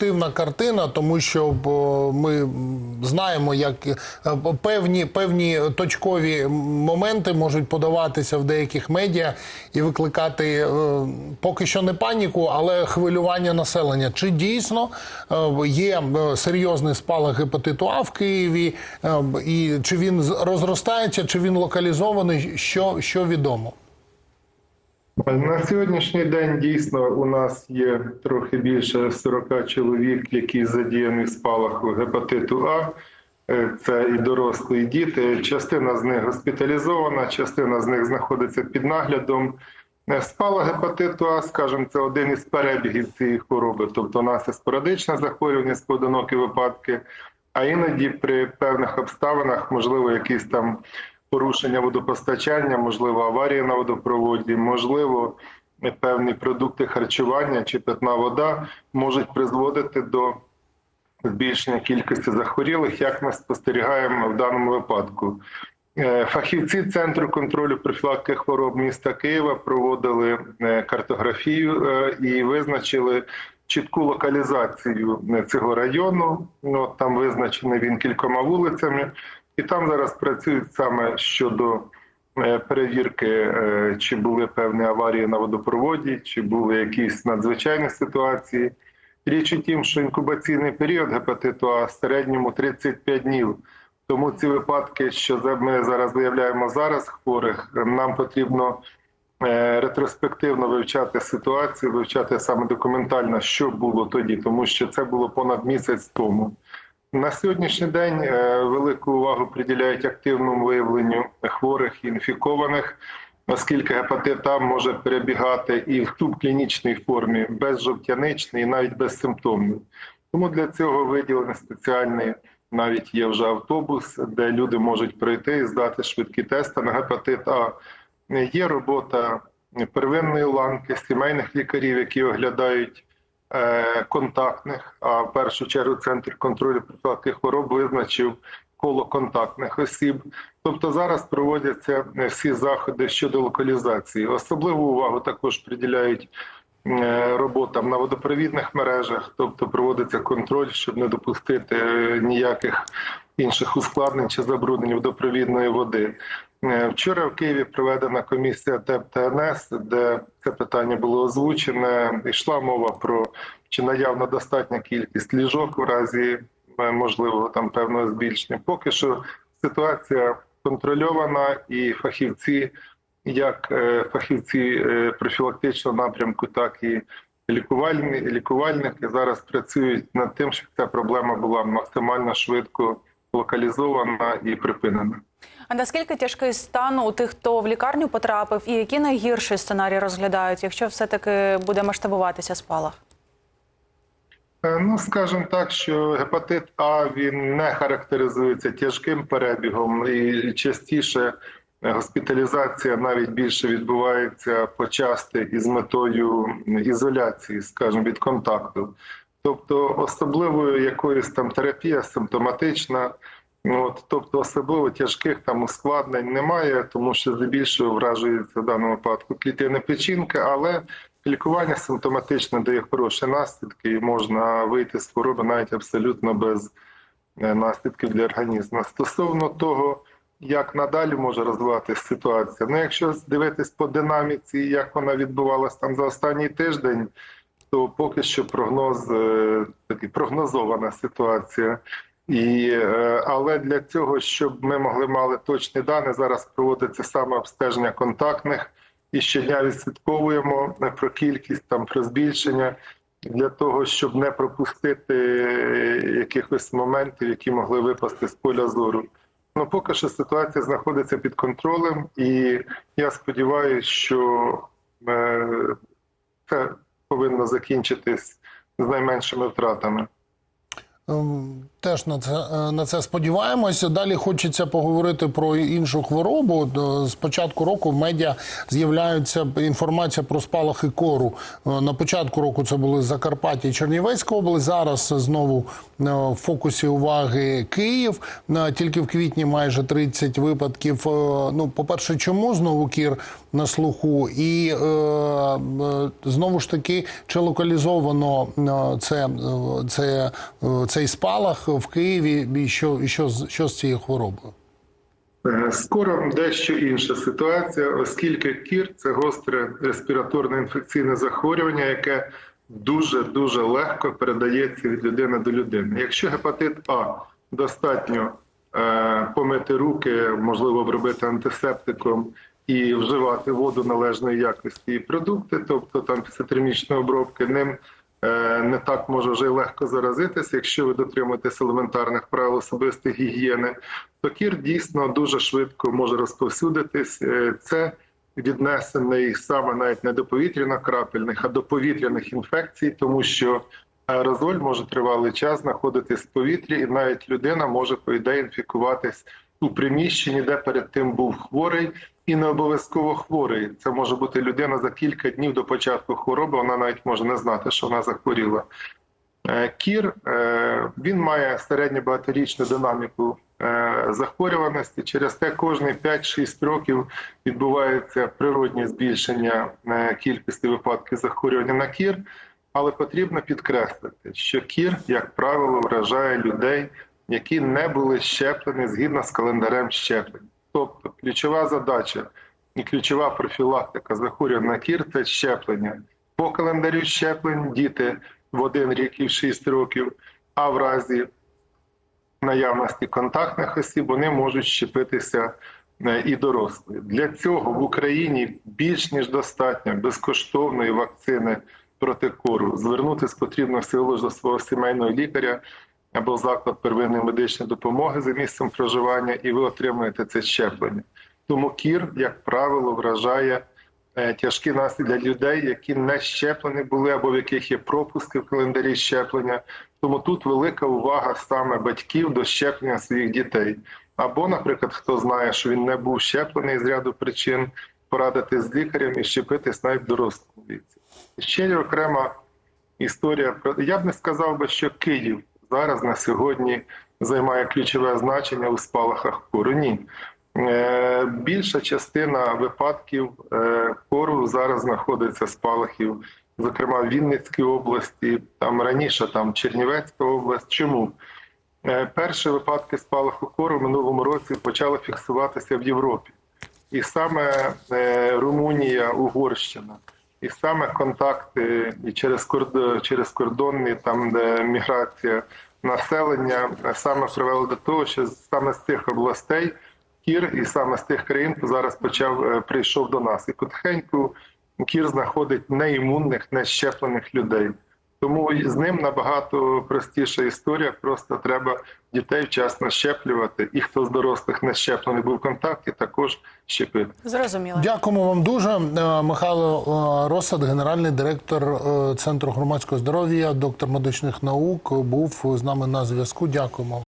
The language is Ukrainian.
Дивна картина, тому що ми знаємо, як е, певні, певні точкові моменти можуть подаватися в деяких медіа і викликати е, поки що не паніку, але хвилювання населення. Чи дійсно е, є серйозний спалах гепатиту А в Києві, і чи він розростається, чи він локалізований? Що, що відомо? На сьогоднішній день дійсно у нас є трохи більше 40 чоловік, які задіяні в спалаху гепатиту А. Е, Це і дорослі, і діти. Частина з них госпіталізована, частина з них знаходиться під наглядом. Е, Спалах гепатиту А, скажімо, це один із перебігів цієї хвороби. Тобто, у нас є спорадичне захворювання, споодинокі випадки, а іноді при певних обставинах, можливо, якісь там порушення водопостачання, можливо, аварія на водопроводі, можливо, певні продукти харчування чи питна вода можуть призводити до збільшення кількості захворілих, як ми спостерігаємо в даному випадку. Е, Фахівці Центру контролю профілактики хвороб міста Києва проводили е, картографію е, і визначили чітку локалізацію цього району. Ну, там визначений він кількома вулицями, і там зараз працюють саме щодо е, перевірки, е, чи були певні аварії на водопроводі, чи були якісь надзвичайні ситуації. Річ у тім, що інкубаційний період гепатиту А в середньому 35 днів. Тому ці випадки, що ми зараз виявляємо зараз хворих, нам потрібно е, ретроспективно вивчати ситуацію, вивчати саме документально, що було тоді, тому що це було понад місяць тому. На сьогоднішній день е, велику увагу приділяють активному виявленню хворих і інфікованих, оскільки гепатит А може перебігати і в субклінічній формі, безжовтяничний, і навіть безсимптомний. Тому для цього виділений спеціальний навіть є вже автобус, де люди можуть пройти і здати швидкі тести на гепатит А. Є робота первинної ланки сімейних лікарів, які оглядають контактних. А в першу чергу центр контролю профілактики хвороб визначив коло контактних осіб. Тобто зараз проводяться е, всі заходи щодо локалізації. Особливу увагу також приділяють е, роботам на водопровідних мережах, тобто проводиться контроль, щоб не допустити е, ніяких інших ускладнень чи забруднень водопровідної води. Е, Вчора в Києві проведена комісія ТЕП ТНС, де це питання було озвучене. Йшла мова про чи наявна достатня кількість ліжок в разі е, можливого там певного збільшення. Поки що ситуація контрольована, і фахівці, як е, фахівці профілактичного напрямку, так і лікувальні лікувальники зараз працюють над тим, щоб ця проблема була максимально швидко локалізована і припинена. А наскільки тяжкий стан у тих, хто в лікарню потрапив, і які найгірші сценарії розглядають, якщо все-таки буде масштабуватися спалах? Е, Ну, скажімо так, що гепатит А він не характеризується тяжким перебігом, і частіше госпіталізація навіть більше відбувається почасти із метою ізоляції, скажімо, від контакту. Тобто особливої якоїсь там терапія симптоматична, от, тобто особливо тяжких там ускладнень немає, тому що здебільшого вражується в даному випадку клітини печінки, але лікування симптоматичне дає хороші наслідки, і можна вийти з хвороби навіть абсолютно без е, наслідків для організму. Стосовно того, як надалі може розвиватися ситуація, ну якщо дивитись по динаміці, як вона відбувалася там за останній тиждень, то поки що прогноз е, прогнозована ситуація. І, е, але для цього, щоб ми могли мали точні дані, зараз проводиться саме обстеження контактних і щодня відслідковуємо про кількість там про збільшення для того, щоб не пропустити е, якихось моментів, які могли випасти з поля зору. Ну поки що ситуація знаходиться під контролем, і я сподіваюся, що е, це повинно закінчитись з найменшими втратами. Теж на це е, на це сподіваємося. Далі хочеться поговорити про іншу хворобу. З початку року в медіа з'являється інформація про спалахи кору. Е, На початку року це були Закарпаття і Чернівецька область. Зараз знову е, в фокусі уваги Київ. Тільки в квітні майже 30 випадків. Ну, по-перше, чому знову кір на слуху? І знову ж таки, чи локалізовано це, це, цей спалах в Києві, і що, що, що з цією хворобою? Е, Скоро дещо інша ситуація, оскільки кір це гостре респіраторне інфекційне захворювання, яке дуже дуже легко передається від людини до людини. Якщо гепатит А достатньо е, помити руки, можливо, обробити антисептиком і вживати воду належної якості і продукти, тобто там після термічної обробки, ним не так може вже й легко заразитися, якщо ви дотримуєтесь елементарних правил особистої гігієни, то кір дійсно дуже швидко може розповсюдитись. Е, Це віднесений саме навіть не до повітряно-крапельних, а до повітряних інфекцій, тому що аерозоль може тривалий час знаходитись в повітрі, і навіть людина може по ідеї інфікуватись у приміщенні, де перед тим був хворий, і не обов'язково хворий. Це може бути людина за кілька днів до початку хвороби. Вона навіть може не знати, що вона захворіла. Е, Кір е, він має середню багаторічну динаміку е, захворюваності. Через те кожні 5-6 років відбувається природнє збільшення кількості випадків захворювання на кір. Але потрібно підкреслити, що кір, як правило, вражає людей, які не були щеплені згідно з календарем щеплень. Тобто ключова задача і ключова профілактика захворювань на кір це щеплення. По календарю щеплень діти в один рік і в 6 років, а в разі наявності контактних осіб вони можуть щепитися е, і дорослі. Для цього в Україні більш ніж достатньо безкоштовної вакцини проти кору. Звернутися потрібно всього до свого сімейного лікаря або заклад первинної медичної допомоги за місцем проживання, і ви отримуєте це щеплення. Тому кір, як правило, вражає е, тяжкі наслідки для людей, які не щеплені були або в яких є пропуски в календарі щеплення. Тому тут велика увага саме батьків до щеплення своїх дітей. Або, наприклад, хто знає, що він не був щеплений з ряду причин, порадити з лікарем і щепитись навіть в дорослому віці. Ще є окрема історія про я б не сказав би, що Київ зараз на сьогодні займає ключове значення у спалахах кору. Ні. Е, Більша частина випадків е, кору зараз знаходиться спалахів, зокрема в Вінницькій області, там раніше там Чернівецька область. Чому? Е, Перші випадки спалаху кору в минулому році почали фіксуватися в Європі. І саме Румунія, Угорщина, і саме контакти і через кордон, через кордонні там де міграція населення саме привело до того, що саме з тих областей кір і саме з тих країн зараз почав е, прийшов до нас. І потихеньку кір знаходить неімунних, нещеплених людей. Тому і з ним набагато простіша історія. Просто треба дітей вчасно щеплювати. І хто з дорослих не щеплений був в контакті, також щепити. Зрозуміло. Дякуємо вам дуже. Е, Михайло е, Росад, генеральний директор е, Центру громадського здоров'я, доктор медичних наук, був з нами на зв'язку. Дякуємо.